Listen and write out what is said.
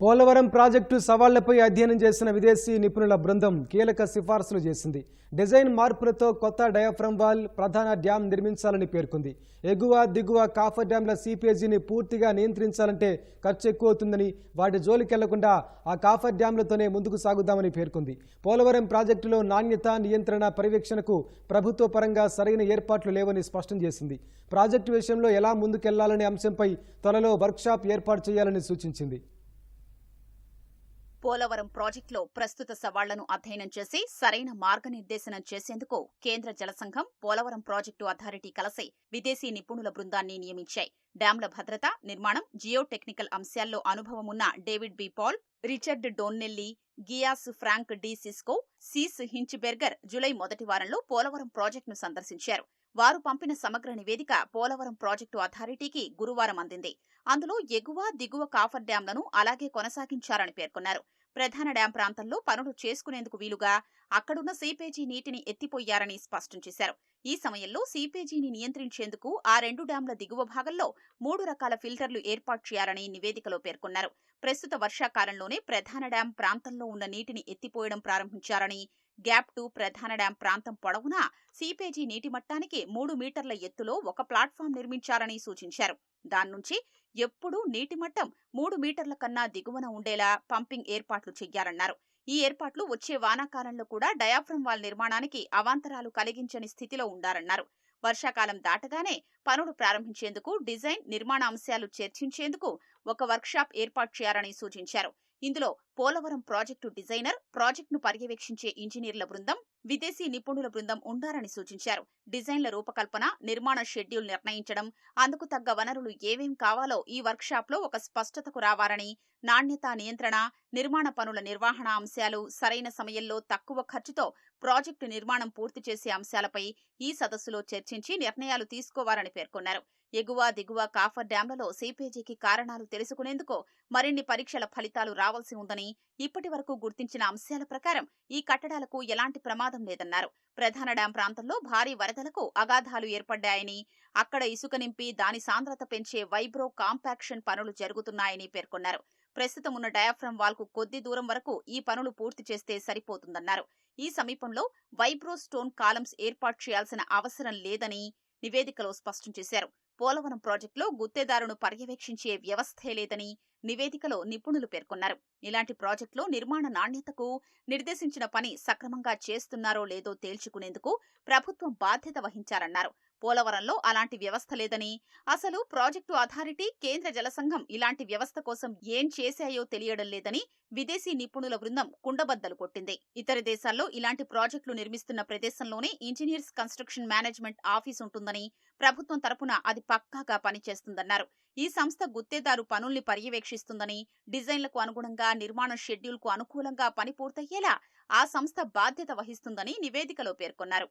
Polavaram project సవాళ్ళపై అధ్యయనం చేసిన విదేశీ నిపుణుల బృందం కీలక సిఫార్సులు చేసింది. డిజైన్ మార్పులతో కొత్త డయాఫ్రమ్ వాల్ ప్రధాన డ్యాం నిర్మించాలని పేర్కొంది. ఎగువ దిగువ కాఫర్ డ్యాంల సీపేజీని పూర్తిగా నియంత్రించాలంటే ఖర్చు ఎక్కువ అవుతుందని వాటి జోలికెళ్ళకుండా ఆ కాఫర్ డ్యాంలతోనే ముందుకు సాగుదామని పేర్కొంది. పోలవరం ప్రాజెక్టులో నాణ్యత నియంత్రణ పర్యవేక్షణకు ప్రభుత్వ పరంగా సరైన ఏర్పాట్లు లేవని స్పష్టం చేసింది. ప్రాజెక్టు విషయంలో ఎలా ముందుకెళ్ళాలనే అంశంపై త్వరలో వర్క్షాప్ ఏర్పాటు చేయాలని సూచించింది. పోలవరం ప్రాజెక్టులో ప్రస్తుత సవాళ్ళను అధ్యయనం చేసి సరైన మార్గనిర్దేశనం చేసేందుకు కేంద్ర జలసంఘం పోలవరం ప్రాజెక్టు అథారిటీ కలిసి విదేశీ నిపుణుల బృందాన్ని నియమించాయి. డ్యాంల భద్రత నిర్మాణం జియో టెక్నికల్ అంశాల్లో అనుభవం ఉన్న David B. Paul Richard Donnelly Gias Frank D. Sisco Sees Hinchberger July మొదటి వారంలో పోలవరం ప్రాజెక్టును సందర్శించారు. వారు పంపిన సమగ్ర నివేదిక పోలవరం ప్రాజెక్టు అథారిటీకి గురువారం అందింది. అందులో ఎగువ దిగువ కాఫర్ డ్యాంలను అలాగే కొనసాగించారని పేర్కొన్నారు. ప్రధాన డ్యాం ప్రాంతంలో పనులు చేసుకునేందుకు వీలుగా అక్కడున్న సీపేజీ నీటిని ఎత్తిపోయారని స్పష్టం చేశారు. ఈ సమయంలో సీపేజీని నియంత్రించేందుకు ఆ రెండు డ్యాంల దిగువ భాగంలో మూడు రకాల ఫిల్టర్లు ఏర్పాటు చేయాలని నివేదికలో పేర్కొన్నారు. ప్రస్తుత వర్షాకాలంలోనే ప్రధాన డ్యాం ప్రాంతంలో ఉన్న నీటిని ఎత్తిపోయడం ప్రారంభించారని గ్యాప్ టూ ప్రధాన డ్యాం ప్రాంతం పొడవునా సీపేజీ నీటి మట్టానికి మూడు మీటర్ల ఎత్తులో ఒక ప్లాట్ఫామ్ నిర్మించారని సూచించారు. దాని నుంచి ఎప్పుడూ నీటి మట్టం మూడు మీటర్ల కన్నా దిగువన ఉండేలా పంపింగ్ ఏర్పాట్లు చెయ్యాలన్నారు. ఈ ఏర్పాట్లు వచ్చే వానాకాలంలో కూడా డయాఫ్రమ్ వాల్ నిర్మాణానికి అవాంతరాలు కలిగించని స్థితిలో ఉండాలన్నారు. వర్షాకాలం దాటగానే పనులు ప్రారంభించేందుకు డిజైన్ నిర్మాణ అంశాలు చర్చించేందుకు ఒక వర్క్షాప్ ఏర్పాటు చేయాలని సూచించారు. ఇందులో పోలవరం ప్రాజెక్టు డిజైనర్ ప్రాజెక్టును పర్యవేక్షించే ఇంజనీర్ల బృందం విదేశీ నిపుణుల బృందం ఉండాలని సూచించారు. డిజైన్ల రూపకల్పన నిర్మాణ షెడ్యూల్ నిర్ణయించడం అందుకు తగ్గ వనరులు ఏమేం కావాలో ఈ వర్క్షాప్లో ఒక స్పష్టతకు రావాలని నాణ్యత నియంత్రణ నిర్మాణ పనుల నిర్వహణ అంశాలు సరైన సమయంలో తక్కువ ఖర్చుతో ప్రాజెక్టు నిర్మాణం పూర్తి చేసే అంశాలపై ఈ సదస్సులో చర్చించి నిర్ణయాలు తీసుకోవాలని పేర్కొన్నారు. ఎగువ దిగువ కాఫర్ డ్యాంలలో సీపేజీకి కారణాలు తెలుసుకునేందుకు మరిన్ని పరీక్షల ఫలితాలు రావాల్సి ఉందని ఇప్పటి వరకు గుర్తించిన అంశాల ప్రకారం ఈ కట్టడాలకు ఎలాంటి ప్రమాదం లేదన్నారు. ప్రధాన డ్యాం ప్రాంతంలో భారీ వరదలకు అగాధాలు ఏర్పడ్డాయని అక్కడ ఇసుక నింపి దాని సాంద్రత పెంచే వైబ్రో కాంపాక్షన్ పనులు జరుగుతున్నాయని పేర్కొన్నారు. ప్రస్తుతం ఉన్న డయాఫ్రమ్ వాల్కు కొద్ది దూరం వరకు ఈ పనులు పూర్తి చేస్తే సరిపోతుందన్నారు. ఈ సమీపంలో వైబ్రో స్టోన్ కాలమ్స్ ఏర్పాటు చేయాల్సిన అవసరం లేదని నివేదికలో స్పష్టం చేశారు. పోలవరం ప్రాజెక్టులో గుత్తేదారును పర్యవేక్షించే వ్యవస్థే లేదని నివేదికలో నిపుణులు పేర్కొన్నారు. ఇలాంటి ప్రాజెక్టులో నిర్మాణ నాణ్యతకు నిర్దేశించిన పని సక్రమంగా చేస్తున్నారో లేదో తేల్చుకునేందుకు ప్రభుత్వం బాధ్యత వహించారన్నారు. పోలవరంలో అలాంటి వ్యవస్థ లేదని అసలు ప్రాజెక్టు అథారిటీ కేంద్ర జలసంఘం ఇలాంటి వ్యవస్థ కోసం ఏం చేశాయో తెలియడం లేదని విదేశీ నిపుణుల బృందం కుండబద్దలు కొట్టింది. ఇతర దేశాల్లో ఇలాంటి ప్రాజెక్టులు నిర్మిస్తున్న ప్రదేశంలోనే ఇంజనీర్స్ కన్స్ట్రక్షన్ మేనేజ్మెంట్ ఆఫీస్ ఉంటుందని ప్రభుత్వం తరపున అది పక్కాగా పనిచేస్తుందన్నారు. ఈ సంస్థ గుత్తేదారు పనుల్ని పర్యవేక్షిస్తుందని డిజైన్లకు అనుగుణంగా నిర్మాణ షెడ్యూల్కు అనుకూలంగా పని పూర్తయ్యేలా ఆ సంస్థ బాధ్యత వహిస్తుందని నివేదికలో పేర్కొన్నారు.